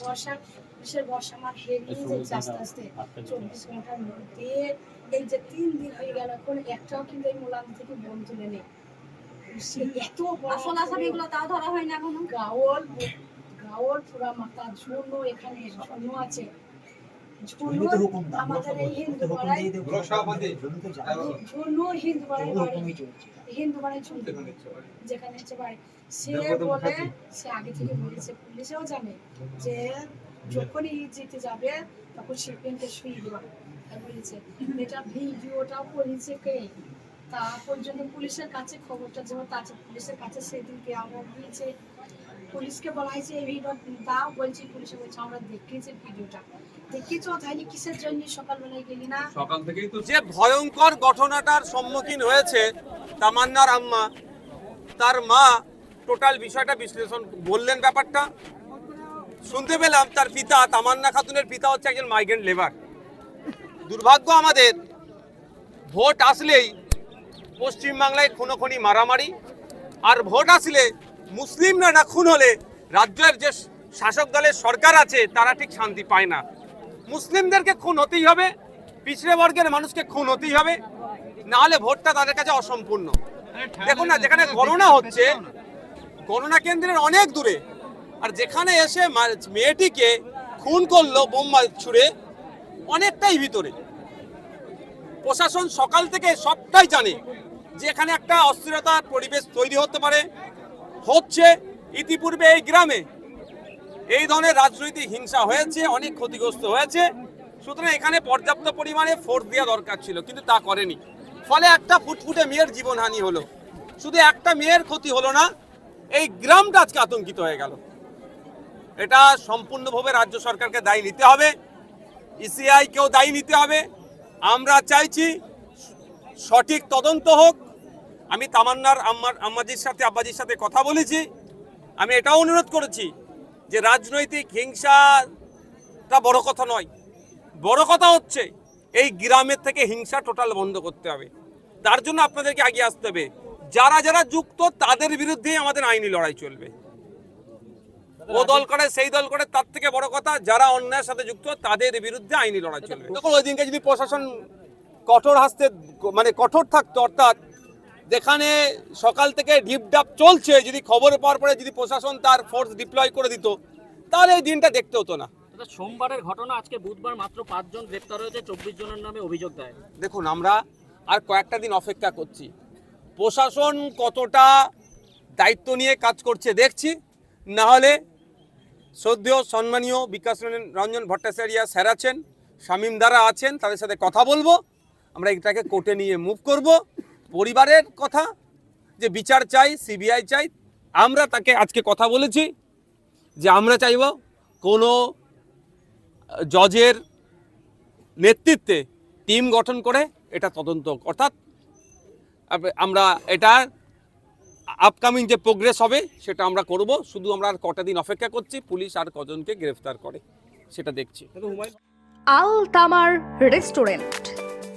বর্ষা কিসের বর্ষা মাঠ বেরিয়ে যাচ্ছে আস্তে আস্তে চব্বিশ ঘণ্টার মধ্যে এই যে তিন দিন হয়ে গেল এখন একটাও কিন্তু এই মোলাম থেকে বোন তুলে নেই। এত বড় আসল আসামিগুলো তাও ধরা হয়নি এখনও? গাওয়াল গাওয়াল পুরা মাথা ঝুনো এখানে ঝুনো আছে। ঝুনো জমিতে হুকুম আমাদের এই হিন্দু হুকুম পাড়ায় দিয়ে দেবো সভাপতি। জমিতে যাব ঝুনো হিন্দু পাড়ায় বাড়ি হিন্দু পাড়ায় ঝুনো যেখানে হচ্ছে বাড়ি। সে বলে সে আগে থেকে বলেছে পুলিশেও জানে যে যখনই জিতে যাবে তখন সে শুয়ে দেবা। বলেছে। এটা ভিডিওটাও করেছে কে? তা পর্যন্ত পুলিশের কাছে খবরটা যেমন পুলিশের কাছে সেদিনকে আমরা দিয়েছে। পুলিশকে বলা হয়েছে এই ভিডিও দাও বলছি পুলিশে বলছে আমরা দেখিয়েছি ভিডিওটা সকাল থেকেই তো যে ভয়ঙ্কর ঘটনাটার সম্মুখীন হয়েছে তামান্নার আম্মা তার মা টোটাল বিষয়টা বিশ্লেষণ বললেন ব্যাপারটা। শুনতে পেলাম তার পিতা তামান্না খাতুনের পিতা হচ্ছে একজন মাইগ্রেন্ট লেবার দুর্ভাগ্য আমাদের ভোট আসলেই পশ্চিমবাংলায় খুনোখুনি মারামারি আর ভোট আসলে মুসলিমরা না খুন হলে রাজ্যের যে শাসক দলের সরকার আছে তারা ঠিক শান্তি পায় না। মুসলিমদেরকে খুন হতেই হবে, পিছড়ে বর্গের মানুষকে খুন হতেই হবে না হলে ভোটটা তাদের কাছে অসম্পূর্ণ। দেখুন না, যেখানে গণনা হচ্ছে, গণনা কেন্দ্রের অনেক দূরে, আর যেখানে এসে মেয়েটিকে খুন করল বোম্বা ছুড়ে, অনেকটাই ভিতরে। প্রশাসন সকাল থেকে সবটাই জানে যে এখানে একটা অস্থিরতার পরিবেশ তৈরি হতে পারে, হচ্ছে ইতিপূর্বে এই গ্রামে। এই ধরনের রাজনৈতিক হিংসা হয়েছে, অনেক ক্ষতিগ্রস্ত হয়েছে। সুতরাং এখানে পর্যাপ্ত পরিমাণে ফোর্স দেওয়া দরকার ছিল, কিন্তু তা করেনি। ফলে একটা ফুটফুটে মেয়ের জীবনহানি হলো। শুধু একটা মেয়ের ক্ষতি হলো না, এই গ্রামটা আজকে আতঙ্কিত হয়ে গেল। এটা সম্পূর্ণভাবে রাজ্য সরকারকে দায়ী নিতে হবে। ইসিআই কেও দায়ী নিতে হবে। আমরা চাইছি সঠিক তদন্ত হোক। আমি তামান্নার আম্মার আম্মাজির সাথে, আব্বাজির সাথে কথা বলেছি। আমি এটাও অনুরোধ করেছি যে রাজনৈতিক হিংসাটা বড় কথা নয়। বড় কথা হচ্ছে এই গ্রামের থেকে হিংসা টোটাল বন্ধ করতে হবে। তার জন্য আপনাদেরকে আগে আসতে হবে। যারা যারা যুক্ত তাদের বিরুদ্ধেই আমাদের আইনি লড়াই চলবে। ও দল করে সেই দল করে তার থেকে বড় কথা যারা অন্যায়ের সাথে যুক্ত তাদের বিরুদ্ধে আইনি লড়াই চলবে। ওই দিনকে যদি প্রশাসন কঠোর হাসতে মানে কঠোর থাকতো অর্থাৎ যেখানে সকাল থেকে ঢিপঢাপ চলছে যদি খবর পাওয়ার পরে যদি প্রশাসন তার ফোর্স ডিপ্লয় করে দিত তাহলে এই দিনটা দেখতে হতো না। সোমবারের ঘটনা আজকে বুধবার মাত্র পাঁচজন গ্রেপ্তার হয়েছে চব্বিশ জনের নামে অভিযোগ দেয় দেখুন আমরা আর কয়েকটা দিন অপেক্ষা করছি। প্রশাসন কতটা দায়িত্ব নিয়ে কাজ করছে দেখছি। না হলে শ্রদ্ধেয় সম্মানীয় বিকাশ রঞ্জন- রঞ্জন ভট্টাচার্য স্যার আছেন শামীম দ্বারা আছেন তাদের সাথে কথা বলব। আমরা এটাকে কোর্টে নিয়ে মুভ করব। পরিবারের কথা, যে বিচার চাই, সিবিআই চাই, আমরা তাকে আজকে কথা বলেছি যে আমরা চাইব কোনো জজের নেতৃত্বে টিম গঠন করে এটা তদন্ত অর্থাৎ আমরা এটা আপকামিং যে প্রোগ্রেস হবে সেটা আমরা করব, শুধু আমরা আর কটা দিন অপেক্ষা করছি, পুলিশ আর কজনকে গ্রেফতার করে, সেটা দেখছি। আল তামার রেস্টুরেন্ট।